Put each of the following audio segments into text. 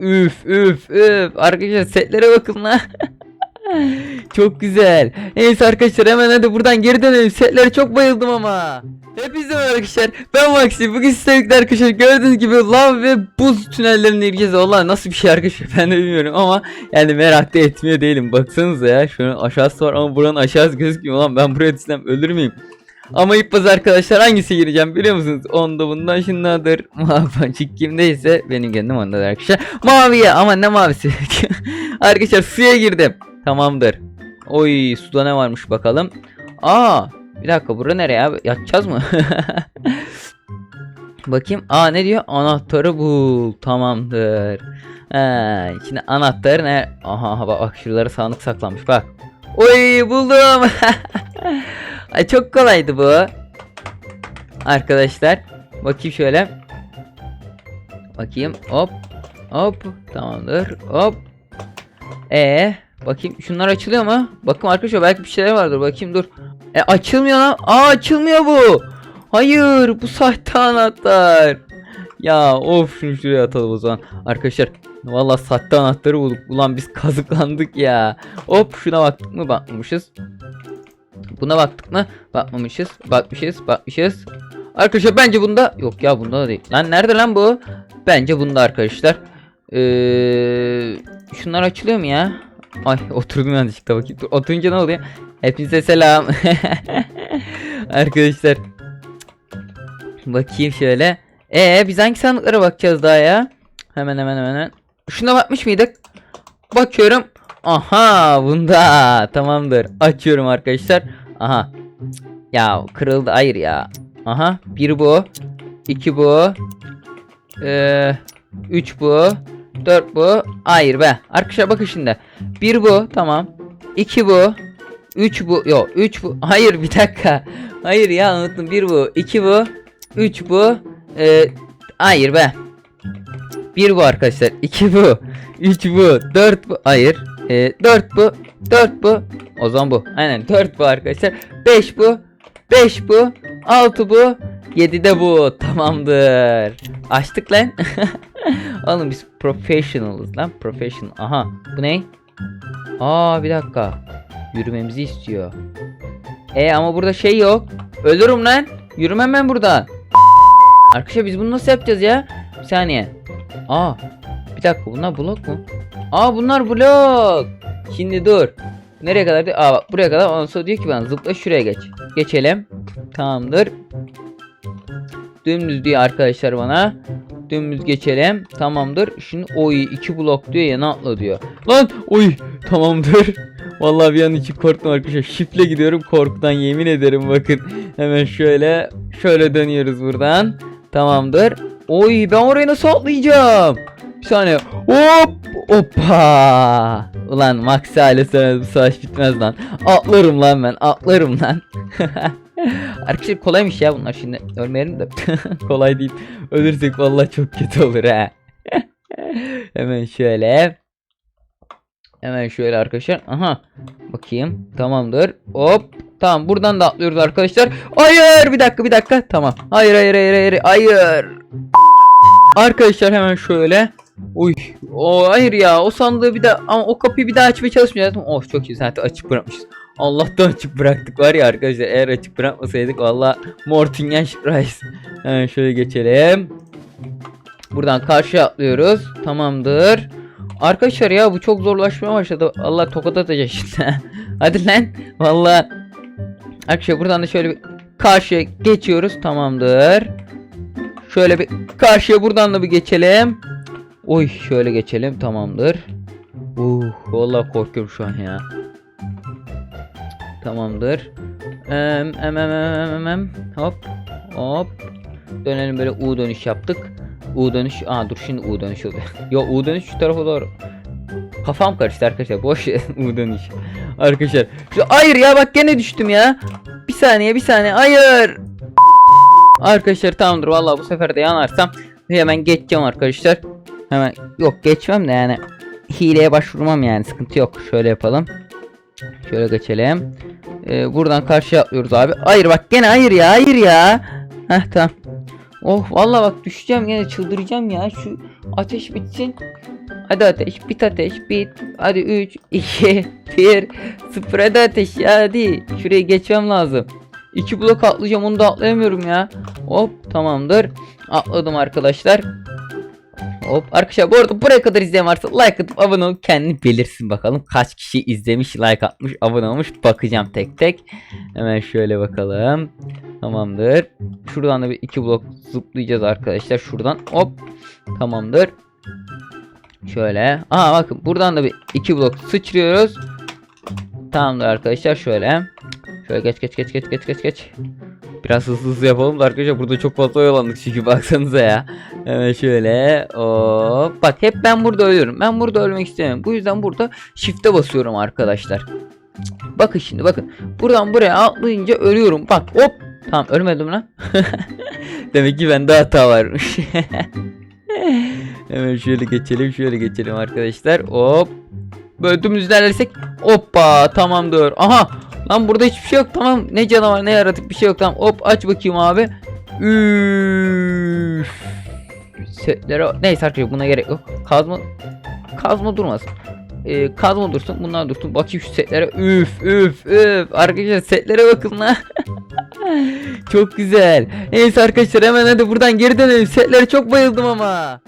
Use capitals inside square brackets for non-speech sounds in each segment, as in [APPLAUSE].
Üf üf üf. Arkadaşlar setlere bakın lan. [LAUGHS] çok güzel. Neyse arkadaşlar hemen hadi buradan geri dönelim. Setlere çok bayıldım ama. Hepinize arkadaşlar. Ben Maxi. Bugün sizlerle arkadaşlar gördüğünüz gibi lav ve buz tünellerine gireceğiz. Valla nasıl bir şey arkadaşlar [LAUGHS] ben de bilmiyorum ama yani merak etmiyor değilim. Baksanıza ya şunun aşağısı var ama buranın aşağısı gözükmüyor. Lan ben buraya düşsem ölür müyüm? Ama ilk baz arkadaşlar hangisi gireceğim biliyor musunuz? Onda bundan şundadır. [LAUGHS] Mavi kimdeyse benim kendim ondadır arkadaşlar. Maviye ama ne mavisi? [LAUGHS] arkadaşlar suya girdim. Tamamdır. Oy suda ne varmış bakalım. Aa bir dakika bura nereye abi? Yatacağız mı? [LAUGHS] Bakayım. Aa ne diyor? Anahtarı bul. Tamamdır. He, şimdi anahtarı ne? Aha, bak, bak şuralara sandık saklanmış bak. Oy buldum. Ay çok kolaydı bu. Arkadaşlar. Bakayım şöyle. Bakayım. Hop. Hop. Tamamdır. Hop. E bakayım şunlar açılıyor mu? Bakın arkadaşlar belki bir şeyler vardır. Bakayım dur. E açılmıyor lan. Aa açılmıyor bu. Hayır bu sahte anahtar. Ya of şunu şuraya atalım o zaman. Arkadaşlar Valla sahte anahtarı bulduk. Ulan biz kazıklandık ya. Hop şuna baktık mı bakmamışız. Buna baktık mı? Bakmamışız. Bakmışız. Bakmışız. Arkadaşlar bence bunda yok ya bunda da değil. Lan nerede lan bu? Bence bunda arkadaşlar. Ee, şunlar açılıyor mu ya? Ay [LAUGHS] oturdum yanlışlıkla bakayım. Dur, oturunca ne oluyor? Hepinize selam. [LAUGHS] arkadaşlar. Bakayım şöyle. Ee biz hangi sandıklara bakacağız daha ya? Hemen hemen hemen hemen. Şuna bakmış mıydık? Bakıyorum. Aha bunda tamamdır. Açıyorum arkadaşlar. Aha. Ya kırıldı hayır ya. Aha bir bu. iki bu. Ee, üç bu. Dört bu. Hayır be. Arkadaşlar bakın şimdi. Bir bu tamam. iki bu. Üç bu. Yok üç bu. [LAUGHS] Hayır bir dakika. Hayır ya unuttum. Bir bu. iki bu. Üç bu. Ee, hayır be. Bir bu arkadaşlar. iki bu. Üç bu. Dört bu. Hayır. Ee, 4 bu. 4 bu. O zaman bu. Aynen 4 bu arkadaşlar. 5 bu. 5 bu. 6 bu. 7 de bu. Tamamdır. Açtık lan. [LAUGHS] Oğlum biz professionalız lan. Professional. Aha. Bu ne? Aa bir dakika. Yürümemizi istiyor. E ama burada şey yok. Ölürüm lan. Yürümem ben buradan. Arkadaşlar biz bunu nasıl yapacağız ya? Bir saniye. Aa. Bir dakika bunlar blok mu? Aa bunlar blok. Şimdi dur. Nereye kadar? diyor? Aa bak buraya kadar. Ondan sonra diyor ki bana zıpla şuraya geç. Geçelim. Tamamdır. Dümdüz diyor arkadaşlar bana. Dümdüz geçelim. Tamamdır. Şimdi oy iki blok diyor ya ne atla diyor. Lan oy tamamdır. [LAUGHS] Vallahi bir an için korktum arkadaşlar. Şifle gidiyorum korkudan yemin ederim bakın. Hemen şöyle şöyle dönüyoruz buradan. Tamamdır. Oy ben oraya nasıl atlayacağım? Bir saniye. Hop! Hoppa! Ulan Max ailesi bu savaş bitmez lan. Atlarım lan ben. Atlarım lan. [LAUGHS] Arkadaşlar kolaymış ya bunlar şimdi. Ölmeyelim de. [LAUGHS] Kolay değil. Ölürsek vallahi çok kötü olur ha. [LAUGHS] Hemen şöyle. Hemen şöyle arkadaşlar. Aha. Bakayım. Tamamdır. Hop. Tamam buradan da atlıyoruz arkadaşlar. Hayır bir dakika bir dakika. Tamam. Hayır hayır hayır hayır. Hayır. Arkadaşlar hemen şöyle. Uy. O hayır ya. O sandığı bir daha ama o kapıyı bir daha açmaya çalışmayacaktım. Oh çok iyi zaten açık bırakmışız. Allah'tan açık bıraktık var ya arkadaşlar. Eğer açık bırakmasaydık valla Mortingen Rice. Hemen şöyle geçelim. Buradan karşıya atlıyoruz. Tamamdır. Arkadaşlar ya bu çok zorlaşmaya başladı. Allah tokat atacak şimdi. [LAUGHS] Hadi lan. Valla. Arkadaşlar buradan da şöyle bir karşıya geçiyoruz. Tamamdır. Şöyle bir karşıya buradan da bir geçelim. Oy şöyle geçelim tamamdır. Uh vallahi korkuyorum şu an ya. Tamamdır. Em em em em em hop hop. Dönelim böyle U dönüş yaptık. U dönüş. Aa dur şimdi U dönüş oluyor. [LAUGHS] Yo U dönüş şu tarafa doğru. Kafam karıştı arkadaşlar. Boş [LAUGHS] U dönüş. Arkadaşlar. Şu, hayır ya bak gene düştüm ya. Bir saniye bir saniye. Hayır. Arkadaşlar tamamdır. Vallahi bu sefer de yanarsam hemen geçeceğim arkadaşlar. Hemen yok geçmem de yani hileye başvurmam yani sıkıntı yok. Şöyle yapalım. Şöyle geçelim. Ee, buradan karşıya atlıyoruz abi. Hayır bak gene hayır ya hayır ya. Heh tamam. Oh vallahi bak düşeceğim gene çıldıracağım ya. Şu ateş bitsin. Hadi ateş bit ateş bit. Hadi 3 2 1 0 hadi ateş ya hadi. Şuraya geçmem lazım. İki blok atlayacağım onu da atlayamıyorum ya. Hop tamamdır. Atladım arkadaşlar. Hop arkadaşlar bu arada buraya kadar izleyen varsa like atıp abone olup kendini belirsin bakalım. Kaç kişi izlemiş like atmış abone olmuş bakacağım tek tek. Hemen şöyle bakalım. Tamamdır. Şuradan da bir iki blok zıplayacağız arkadaşlar. Şuradan hop. Tamamdır. Şöyle. Aa bakın buradan da bir iki blok sıçrıyoruz. Tamamdır arkadaşlar şöyle. Şöyle geç geç geç geç geç geç geç. Biraz hızlı hızlı yapalım da arkadaşlar burada çok fazla oyalandık çünkü baksanıza ya. Hemen şöyle hop. Bak hep ben burada ölüyorum. Ben burada ölmek istemiyorum. Bu yüzden burada shift'e basıyorum arkadaşlar. Bakın şimdi bakın. Buradan buraya atlayınca ölüyorum. Bak hop. Tamam ölmedim lan. [LAUGHS] Demek ki bende hata varmış. [LAUGHS] Hemen şöyle geçelim şöyle geçelim arkadaşlar. Hop. Böyle dümdüz ilerlersek hoppa tamamdır. Aha lan burada hiçbir şey yok tamam. Ne canavar ne yaratık bir şey yok tamam. Hop aç bakayım abi. Üf. Setlere neyse arkadaşlar buna gerek yok. Kazma kazma durmasın. Ee, kazma dursun bunlar dursun. Bakayım şu setlere. Üf üf üf. Arkadaşlar setlere bakın lan. [LAUGHS] çok güzel. Neyse arkadaşlar hemen hadi buradan geri dönelim. Setlere çok bayıldım ama.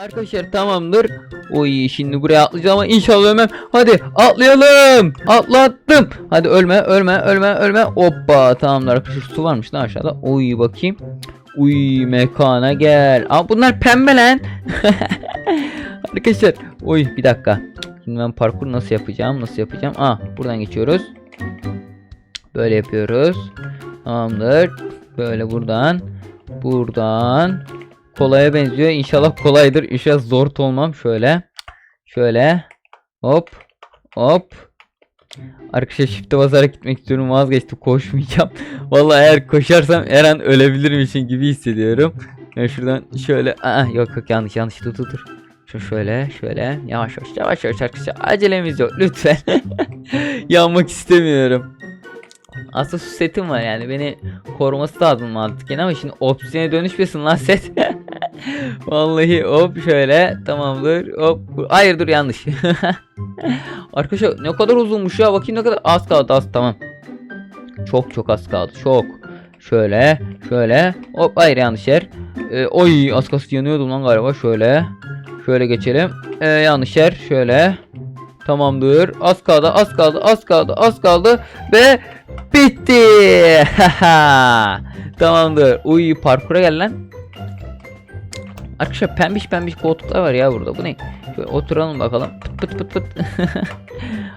Arkadaşlar tamamdır. Oy şimdi buraya atlayacağım ama inşallah ölmem. Hadi atlayalım. Atlattım. Hadi ölme ölme ölme ölme. Hoppa tamamdır arkadaşlar su varmış lan aşağıda. Oy bakayım. Uy mekana gel. Aa bunlar pembe lan. [LAUGHS] arkadaşlar. Oy bir dakika. Şimdi ben parkur nasıl yapacağım? Nasıl yapacağım? Aa buradan geçiyoruz. Böyle yapıyoruz. Tamamdır. Böyle buradan. Buradan. Kolaya benziyor. İnşallah kolaydır. İnşallah zor olmam. Şöyle. Şöyle. Hop. Hop. Arkadaşlar shift'e basarak gitmek istiyorum. Vazgeçtim. Koşmayacağım. [LAUGHS] Vallahi eğer koşarsam her an ölebilirmişim gibi hissediyorum. Ben şuradan şöyle. Aa, yok yok yanlış yanlış. Dur dur dur. Şu şöyle şöyle yavaş yavaş yavaş yavaş arkadaşlar acelemiz yok lütfen [LAUGHS] yanmak istemiyorum aslında su setim var yani beni koruması lazım mantıken ama şimdi opsiyona dönüşmesin lan set [LAUGHS] Vallahi hop şöyle tamamdır hop. Hayır dur yanlış. [LAUGHS] Arkadaşlar ne kadar uzunmuş ya bakayım ne kadar. Az kaldı az tamam. Çok çok az kaldı çok. Şöyle şöyle hop. Hayır yanlış yer. Ee, Oy az kalsın yanıyordum lan galiba şöyle. Şöyle geçelim. Ee, yanlış yer şöyle. Tamamdır. Az kaldı az kaldı az kaldı az kaldı ve bitti. [LAUGHS] Tamamdır. Uy parkura gel lan Arkadaşlar pembiş pembiş koltuklar var ya burada. Bu ne? Şöyle oturalım bakalım. Pıt pıt pıt pıt. [LAUGHS]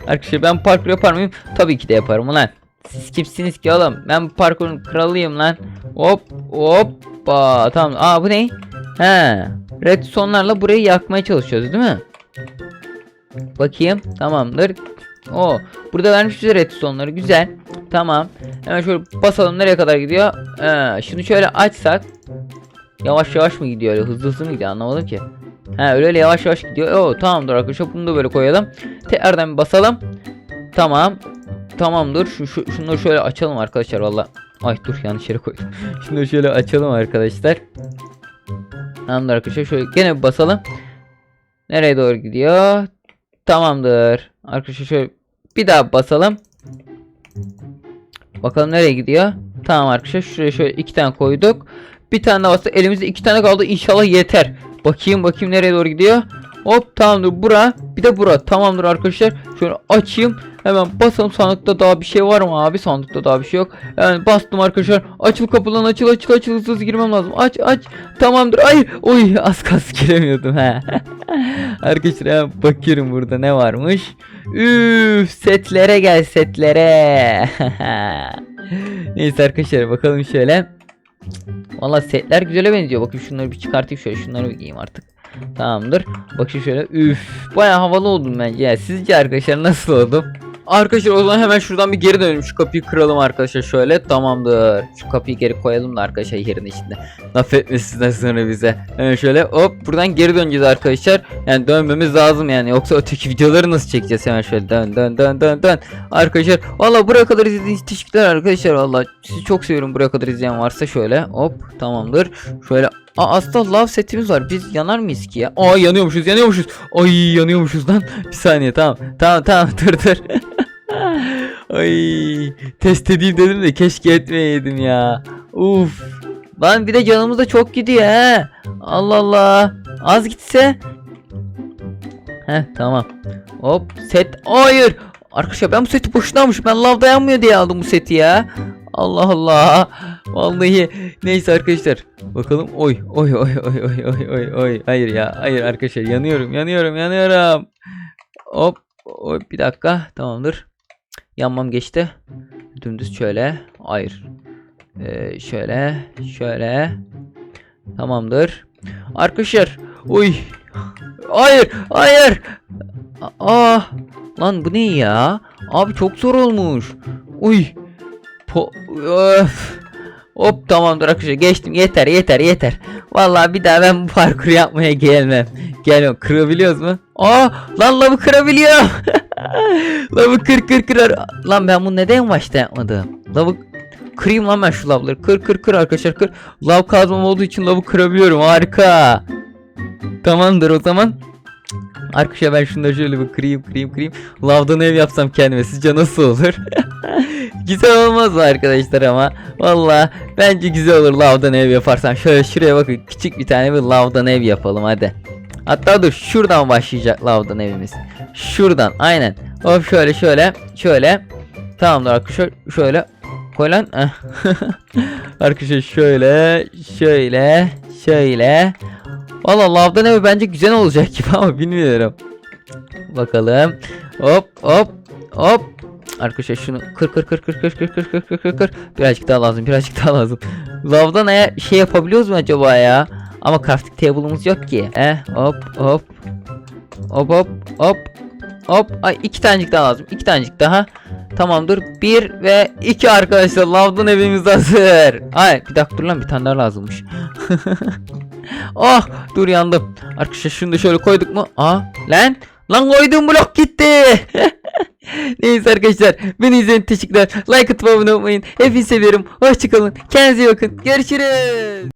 Arkadaşlar ben parkur yapar mıyım? Tabii ki de yaparım ulan. Siz kimsiniz ki oğlum? Ben parkurun kralıyım lan. Hop hoppa. Tamam. Aa bu ne? He. Redstone'larla burayı yakmaya çalışıyoruz değil mi? Bakayım. Tamamdır. O burada vermiş bize redstone'ları güzel. Tamam. Hemen şöyle basalım nereye kadar gidiyor? Ee, şunu şöyle açsak Yavaş yavaş mı gidiyor öyle hızlı hızlı mı gidiyor anlamadım ki. Ha öyle öyle yavaş yavaş gidiyor. Oo tamamdır arkadaşlar bunu da böyle koyalım. Tekrardan basalım. Tamam. Tamamdır. Şu, şu şunları şöyle açalım arkadaşlar valla. Ay dur yanlış yere koydum. [LAUGHS] Şunları şöyle açalım arkadaşlar. Tamamdır arkadaşlar şöyle gene bir basalım. Nereye doğru gidiyor? Tamamdır. Arkadaşlar şöyle bir daha basalım. Bakalım nereye gidiyor? Tamam arkadaşlar şuraya şöyle iki tane koyduk. Bir tane daha bastık. Elimizde iki tane kaldı. İnşallah yeter. Bakayım bakayım nereye doğru gidiyor. Hop tamamdır bura. Bir de bura. Tamamdır arkadaşlar. Şöyle açayım. Hemen basalım sandıkta daha bir şey var mı abi? Sandıkta daha bir şey yok. Yani bastım arkadaşlar. Açıl kapılan açıl açıl açıl hızlı hızlı girmem lazım. Aç aç. Tamamdır. Hayır. Oy [LAUGHS] az kalsın giremiyordum ha. [LAUGHS] arkadaşlar hemen bakıyorum burada ne varmış. Üf setlere gel setlere. [LAUGHS] Neyse arkadaşlar bakalım şöyle. Valla setler güzele benziyor. Bakın şunları bir çıkartayım şöyle. Şunları bir giyeyim artık. Tamamdır. Bakın şöyle. Üf. Baya havalı oldum bence. Ya, sizce arkadaşlar nasıl oldum? Arkadaşlar o zaman hemen şuradan bir geri dönelim. Şu kapıyı kıralım arkadaşlar şöyle. Tamamdır. Şu kapıyı geri koyalım da arkadaşlar yerin içinde. Laf etmesinler sonra bize. Hemen şöyle hop buradan geri döneceğiz arkadaşlar. Yani dönmemiz lazım yani. Yoksa öteki videoları nasıl çekeceğiz? Hemen şöyle dön dön dön dön dön. Arkadaşlar valla buraya kadar izlediğiniz için teşekkürler arkadaşlar. Valla sizi çok seviyorum buraya kadar izleyen varsa şöyle. Hop tamamdır. Şöyle Aa, aslında lav setimiz var. Biz yanar mıyız ki ya? Aa yanıyormuşuz yanıyormuşuz. Ay yanıyormuşuz lan. Bir saniye tamam. Tamam tamam [LAUGHS] dur dur. Ay test edeyim dedim de keşke etmeyeydim ya. Uf. Lan bir de canımız da çok gidiyor he. Allah Allah. Az gitse. Heh tamam. Hop set. Hayır. Arkadaşlar ben bu seti boşuna almışım. Ben lav dayanmıyor diye aldım bu seti ya. Allah Allah. Vallahi neyse arkadaşlar. Bakalım. Oy oy oy oy oy oy oy oy. Hayır ya. Hayır arkadaşlar yanıyorum yanıyorum yanıyorum. Hop. Oy, bir dakika. Tamamdır. Yanmam geçti. Dümdüz şöyle. Hayır. Ee, şöyle. Şöyle. Tamamdır. Arkadaşlar. Uy. Hayır. Hayır. Aa. Lan bu ne ya? Abi çok zor olmuş. Uy. Po Öf. Hop tamamdır arkadaşlar geçtim yeter yeter yeter. Vallahi bir daha ben bu parkuru yapmaya gelmem. Gelmem. Kırabiliyoruz mu? Aa lan lavı kırabiliyorum. [LAUGHS] lavı kır kır kır. Lan ben bunu neden başta yapmadım? Lavı kırayım lan ben şu lavları. Kır kır kır arkadaşlar kır. Lav kazmam olduğu için lavı kırabiliyorum. Harika. Tamamdır o zaman. Arkadaşlar ben şunları şöyle bir kırayım kırayım kırayım. Lavdan ev yapsam kendime sizce nasıl olur? [LAUGHS] güzel olmaz arkadaşlar ama? Valla bence güzel olur lavdan ev yaparsam. Şöyle şuraya bakın küçük bir tane bir lavdan ev yapalım hadi. Hatta dur şuradan başlayacak lavdan evimiz. Şuradan aynen. Hop şöyle şöyle şöyle. Tamamdır arkadaşlar şöyle. Koy lan. Eh. [LAUGHS] arkadaşlar şöyle şöyle şöyle. Valla lavdan evi bence güzel olacak gibi ama bilmiyorum. Bakalım. Hop hop hop. Arkadaşlar şunu kır kır kır kır kır kır kır kır kır kır. Birazcık daha lazım birazcık daha lazım. Lavdan eğer şey yapabiliyoruz mu acaba ya? Ama crafting table'ımız yok ki. Eh hop hop. Hop hop hop. Hop. Ay iki tanecik daha lazım. iki tanecik daha. Tamamdır. Bir ve iki arkadaşlar. Lavdan evimiz hazır. Ay bir dakika dur lan bir tane daha lazımmış. [LAUGHS] oh dur yandım. Arkadaşlar şunu da şöyle koyduk mu? Aa lan. Lan koyduğum blok gitti. [LAUGHS] Neyse arkadaşlar. Beni için teşekkürler. Like atıp abone olmayın. Hepinizi seviyorum. Hoşçakalın. Kendinize iyi bakın. Görüşürüz.